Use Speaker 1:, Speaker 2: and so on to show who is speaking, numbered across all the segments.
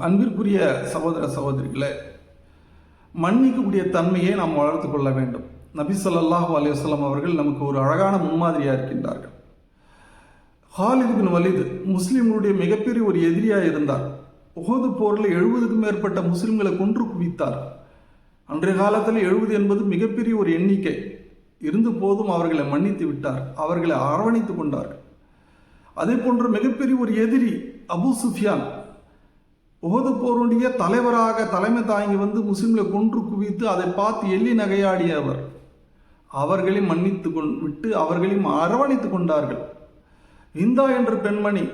Speaker 1: அன்பிற்குரிய சகோதர சகோதரிகளை மன்னிக்கக்கூடிய தன்மையை நாம் வளர்த்து கொள்ள வேண்டும். நபி சொல்லாஹு அலைஹி அவர்கள் நமக்கு ஒரு அழகான முன்மாதிரியாக இருக்கின்றார்கள். ஹாலித் பின் வலித் முஸ்லிம்களுடைய மிகப்பெரிய ஒரு எதிரியாக இருந்தார். உகது போரில் எழுபதுக்கும் மேற்பட்ட முஸ்லிம்களை கொன்று குவித்தார். அன்றைய காலத்தில் எழுபது என்பது மிகப்பெரிய ஒரு எண்ணிக்கை. இருந்த போதும் அவர்களை மன்னித்து விட்டார். அவர்களை அரவணைத்து கொண்டார் அதே போன்று மிகப்பெரிய ஒரு எதிரி அபு சுஃபியான் உகது போருடைய தலைவராக தலைமை தாங்கி வந்து முஸ்லீம்களை கொன்று குவித்து அதை பார்த்து எள்ளி நகையாடிய அவர் அவர்களையும் மன்னித்து கொண் விட்டு அவர்களையும் அரவணைத்து கொண்டார்கள். இந்தா என்ற பெண்மணி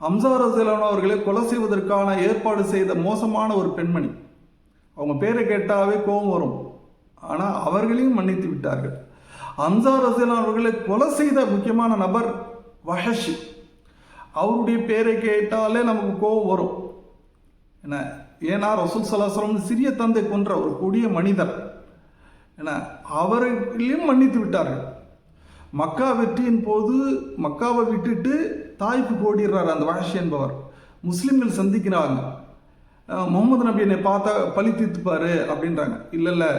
Speaker 1: அம்சாரசிலான அவர்களை கொலை செய்வதற்கான ஏற்பாடு செய்த மோசமான ஒரு பெண்மணி. அவங்க பேரை கேட்டாவே கோபம் வரும். ஆனால் அவர்களையும் மன்னித்து விட்டார்கள். அம்சார் ரசலான் அவர்களை கொலை செய்த முக்கியமான நபர் வஹஷி. அவருடைய பேரை கேட்டாலே நமக்கு கோபம் வரும். என்ன ஏன்னா ரசூல் சலாசலம் சிறிய தந்தை கொன்ற ஒரு கொடிய மனிதர். என்ன அவர்களையும் மன்னித்து விட்டார்கள். மக்கா வெற்றியின் போது மக்காவை விட்டுட்டு தாய்ப்பு ஓடிடுறார் அந்த வஹஷி என்பவர். முஸ்லீம்கள் சந்திக்கிறாங்க. முகமது நபி என்னை பார்த்தா பழி தீர்த்துப்பாரு அப்படின்றாங்க. இல்லை இல்லை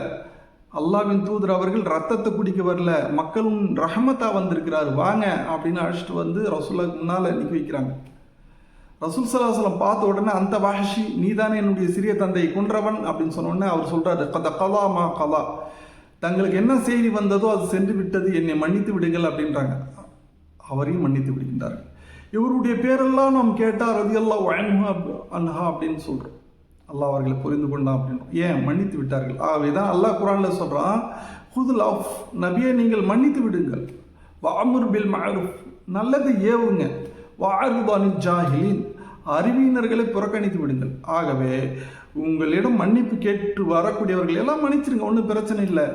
Speaker 1: அல்லாவின் தூதர் அவர்கள் ரத்தத்தை குடிக்க வரல மக்களும் ரஹமத்தா வந்திருக்கிறார் வாங்க அப்படின்னு அழைச்சிட்டு வந்து ரசூலுக்கு முன்னால் நிற்க வைக்கிறாங்க. ரசூல் சலாஹலம் பார்த்த உடனே அந்த வாஹஷி நீதானே என்னுடைய சிறிய தந்தையை கொன்றவன் அப்படின்னு சொன்ன உடனே அவர் சொல்றாரு கத கலா மா கலா. தங்களுக்கு என்ன செய்தி வந்ததோ அது சென்று விட்டது என்னை மன்னித்து விடுங்கள் அப்படின்றாங்க. அவரையும் மன்னித்து விடுகின்றார்கள். இவருடைய பேரெல்லாம் நாம் கேட்டால் எல்லாம் அன்ஹா அன்ஹா அப்படின்னு சொல்கிறோம் அல்லாஹ் அவர்களை புரிந்து கொண்டான் அப்படின்னு ஏன்? மன்னித்து விட்டார்கள். ஆகவே தான் அல்லாஹ் குரானில் சொல்கிறான் ஹுதுல் ஆஃப் நபியை நீங்கள் மன்னித்து விடுங்கள். வாமுர் பில் மஅரூஃப் நல்லது ஏவுங்க. வாருதானி ஜாஹிலின். அறிவியினர்களை புறக்கணித்து விடுங்கள். ஆகவே உங்களிடம் மன்னிப்பு கேட்டு வரக்கூடியவர்கள் எல்லாம் மன்னிச்சிருங்க. ஒன்றும் பிரச்சனை இல்லை.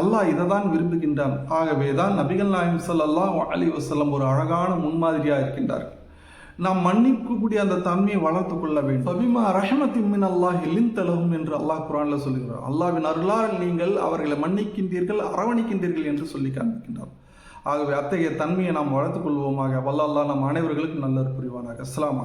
Speaker 1: அல்லாஹ் இதை தான் விரும்புகின்றான். ஆகவே தான் நபிகள் நாயம் ஸல்லல்லாஹு அலி வசல்லம் ஒரு அழகான முன்மாதிரியாக இருக்கின்றார்கள். நாம் மன்னிக்கக்கூடிய அந்த தன்மையை வளர்த்து கொள்ள வேண்டும். பபிமா ரஹமத்தின் அல்லாஹ் அல்லாஹ் தலகும் என்று அல்லாஹ் குரானில் சொல்லுகிறார். அல்லாவின் அருளால் நீங்கள் அவர்களை மன்னிக்கின்றீர்கள் அரவணைக்கின்றீர்கள் என்று சொல்லி காண்பிக்கின்றார். ஆகவே அத்தகைய தன்மையை நாம் வளர்த்துக் கொள்வோமாக. வல்ல அல்லாஹ் நம் அனைவர்களுக்கும் நல்ல புரிவானாக. அஸ்லாம்